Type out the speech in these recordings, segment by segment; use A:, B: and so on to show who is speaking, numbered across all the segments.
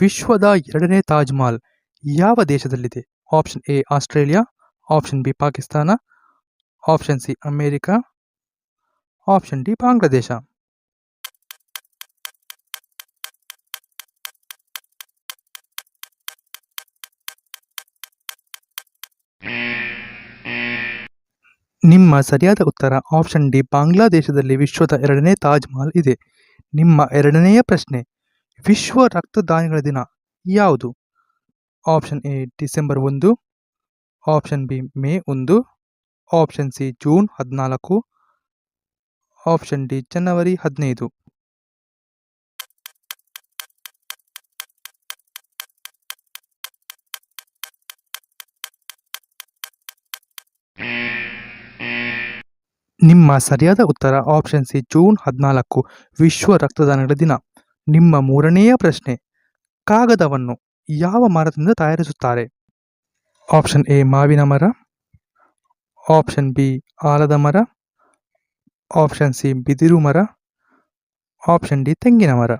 A: ವಿಶ್ವದ ಎರಡನೇ ತಾಜ್ ಮಹಲ್ ಯಾವ ದೇಶದಲ್ಲಿದೆ? Option A, Australia. Option B, Pakistan. Option C, America. Option D, Bangladesh. ನಿಮ್ಮ ಸರಿಯಾದ ಉತ್ತರ ಆಪ್ಷನ್ ಡಿ, ಬಾಂಗ್ಲಾದೇಶದಲ್ಲಿ ವಿಶ್ವದ ಎರಡನೇ ತಾಜ್ ಮಹಲ್ ಇದೆ. ನಿಮ್ಮ ಎರಡನೆಯ ಪ್ರಶ್ನೆ ವಿಶ್ವ ರಕ್ತದಾನಿಗಳ ದಿನ ಯಾವುದು? ಆಪ್ಷನ್ ಎ, ಡಿಸೆಂಬರ್ ಒಂದು. ಆಪ್ಷನ್ ಬಿ, ಮೇ ಒಂದು. ಆಪ್ಷನ್ ಸಿ, ಜೂನ್ ಹದಿನಾಲ್ಕು. ಆಪ್ಷನ್ ಡಿ, ಜನವರಿ ಹದಿನೈದು. ನಿಮ್ಮ ಸರಿಯಾದ ಉತ್ತರ ಆಪ್ಷನ್ ಸಿ, ಜೂನ್ ಹದಿನಾಲ್ಕು. ವಿಶ್ವ ರಕ್ತದಾನಗಳ ದಿನ. ನಿಮ್ಮ ಮೂರನೆಯ ಪ್ರಶ್ನೆ, ಕಾಗದವನ್ನು ಯಾವ ಮರದಿಂದ ತಯಾರಿಸುತ್ತಾರೆ? ಆಪ್ಷನ್ ಎ, ಮಾವಿನ ಮರ. ಆಪ್ಷನ್ ಬಿ, ಆಲದ ಮರ. ಆಪ್ಷನ್ ಸಿ, ಬಿದಿರು ಮರ. ಆಪ್ಷನ್ ಡಿ, ತೆಂಗಿನ ಮರ.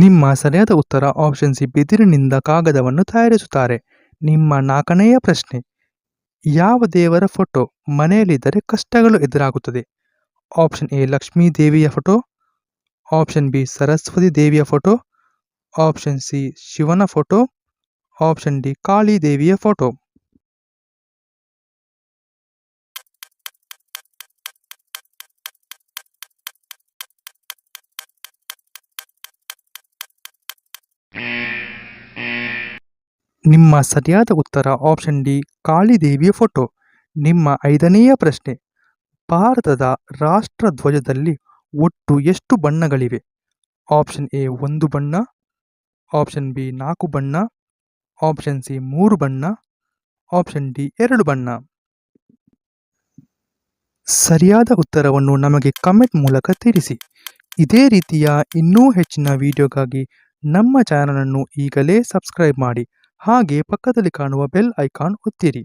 A: ನಿಮ್ಮ ಸರಿಯಾದ ಉತ್ತರ ಆಪ್ಷನ್ ಸಿ ಬಿದಿರಿನಿಂದ ಕಾಗದವನ್ನು ತಯಾರಿಸುತ್ತಾರೆ. ನಿಮ್ಮ ನಾಲ್ಕನೆಯ ಪ್ರಶ್ನೆ. ಯಾವ ದೇವರ ಫೋಟೋ ಮನೆಯಲ್ಲಿದ್ದರೆ ಕಷ್ಟಗಳು ಎದುರಾಗುತ್ತದೆ? ಆಪ್ಷನ್ ಎ ಲಕ್ಷ್ಮೀ ದೇವಿಯ ಫೋಟೋ ಆಪ್ಷನ್ ಬಿ ಸರಸ್ವತಿ ದೇವಿಯ ಫೋಟೋ ಆಪ್ಷನ್ ಸಿ ಶಿವನ ಫೋಟೋ ಆಪ್ಷನ್ ಡಿ ಕಾಳಿ ದೇವಿಯ ಫೋಟೋ ನಿಮ್ಮ ಸರಿಯಾದ ಉತ್ತರ ಆಪ್ಷನ್ ಡಿ ಕಾಳಿದೇವಿಯ ಫೋಟೋ ನಿಮ್ಮ ಐದನೆಯ ಪ್ರಶ್ನೆ. ಭಾರತದ ರಾಷ್ಟ್ರ ಧ್ವಜದಲ್ಲಿ ಒಟ್ಟು ಎಷ್ಟು ಬಣ್ಣಗಳಿವೆ? ಆಪ್ಷನ್ ಎ ಒಂದು ಬಣ್ಣ ಆಪ್ಷನ್ ಬಿ ನಾಲ್ಕು ಬಣ್ಣ ಆಪ್ಷನ್ ಸಿ ಮೂರು ಬಣ್ಣ ಆಪ್ಷನ್ ಡಿ ಎರಡು ಬಣ್ಣ. ಸರಿಯಾದ ಉತ್ತರವನ್ನು ನಮಗೆ ಕಮೆಂಟ್ ಮೂಲಕ ತಿಳಿಸಿ. ಇದೇ ರೀತಿಯ ಇನ್ನೂ ಹೆಚ್ಚಿನ ವಿಡಿಯೋಗಾಗಿ ನಮ್ಮ ಚಾನಲನ್ನು ಈಗಲೇ ಸಬ್ಸ್ಕ್ರೈಬ್ ಮಾಡಿ. ಹಾಗೆ ಪಕ್ಕದಲ್ಲಿ ಕಾಣುವ ಬೆಲ್ ಐಕಾನ್ ಒತ್ತಿರಿ.